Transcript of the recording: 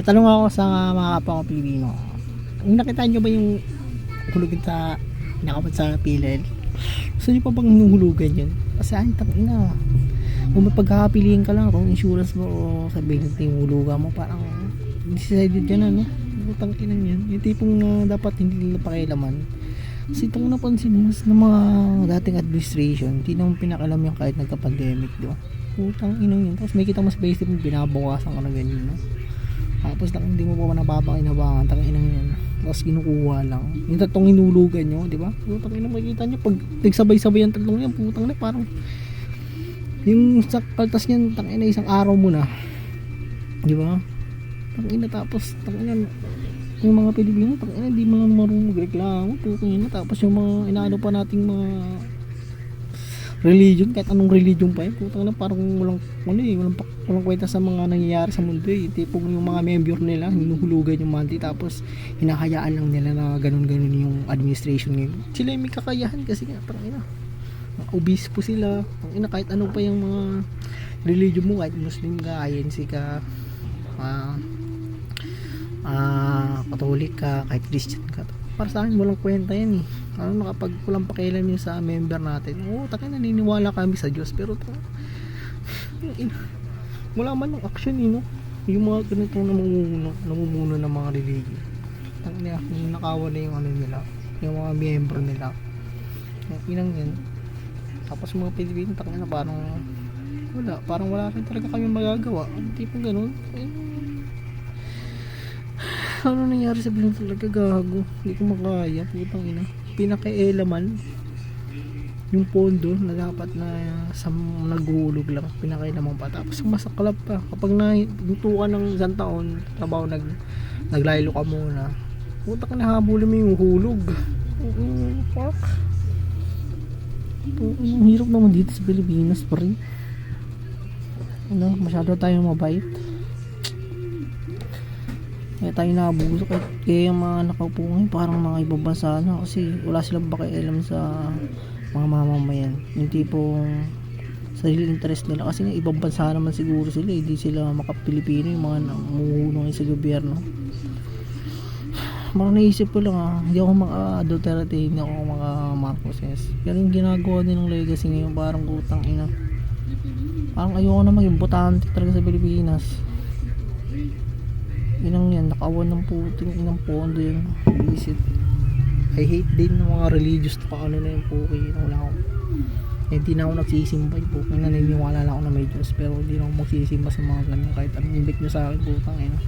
May tanong ako sa mga kapwa ko Pilipino. Yung nakita nyo ba yung hulugan sa nakapad sa pilel? Gusto nyo pa bang hinuhulugan yun? Kasi ay, ina. Kung may pagkakapiliin ka lang kung insurance mo o sabihin natin yung hulugan mo, parang decided ka na, no? Butang ina yun. Yung tipong ah, dapat hindi nila pakialaman. Kasi itong napansin mo ng mga dating administration, hindi naman pinakalam yung kahit nagka-pandemic, do. Putang ina yun. Tapos may kita mo sa Facebook, binabawasan ka na ganyan, no? Tapos lang, hindi mo pa napapakinabangan, tangin ina yun. Tapos kinukuha lang. Yung tatlong hinulugan nyo, di ba? Putang ina makikita nyo, pag nagsabay-sabay ang tatlong yan, putang ina, parang yung sa kaltas niyan, tangin ina, isang araw mo na. Di ba? Tangin ina, tapos, tangin ina, yung mga Pilipino, tangin ina, hindi mga marunong magreklamo, putang ina, tapos yung mga inaano pa nating mga religion, kahit anong religion pa yun, putang ina, parang walang, ano eh, walang, walang kwenta sa mga nangyayari sa mundo eh. Tipong yung mga member nila, hinuhulugan yung monthly, tapos hinahayaan lang nila na ganun-ganun yung administration ngayon. Sila yung may kakayahan kasi nga, parang ina, obispo sila, ang ina, kahit ano pa yung mga religion mo, kahit Muslim ka, INC ka, ah, ah, Katolik ka, kahit Christian ka, para sa akin walang kwenta yan eh. Ano na kapag walang pakialam yun sa member natin, oo, takin naniniwala kami sa Diyos, pero ta- wala man ng action eh, no? Yung mga ganitong namumuno, namumuno ng mga religion. Yung nakawa na yung ano nila, yung mga member nila. Yung inang yan. Tapos mga Pilipino, takin na parang wala, parang wala rin talaga kami magagawa. Ang tipong ganun, ano nangyari sa bilang talaga gago? Hindi ko makaya putang ina. Pinakailaman yung pondo na dapat na sa naghulog lang pinakailaman pa. Tapos masaklap pa. Kapag nahinto ka ng isang taon trabaho nag naglaylo ka muna putang nahabulin mo yung hulog. Mm, fuck ang hirap naman dito sa Pilipinas pa rin. Ano, masyado tayo mabait kaya tayo naabuso kaya, kaya yung mga nakaupo ngayon parang mga ibang bansa na kasi wala silang pakialam sa mga mamamayan. Yung tipong sarili interest nila. Kasi nga ibang bansa naman siguro sila. Hindi sila makapilipino yung mga namumuno ngayon sa gobyerno. Mga naisip ko lang ah hindi ako mga Duterte hindi ako mga Marcoses pero yung ginagawa din ng legacy ngayon parang utang ina. Parang ayoko na maging botante talaga sa Pilipinas inang yan nakawan ng puting inang pondo yung visit I hate din ng mga religious na paano na yung puki wala ako eh di na ako nagsisimba yung puki na naniniwala lang ako na may Diyos pero di na ako magsisimba sa mga ganyan kahit anong imbit nyo sa akin putang eh no?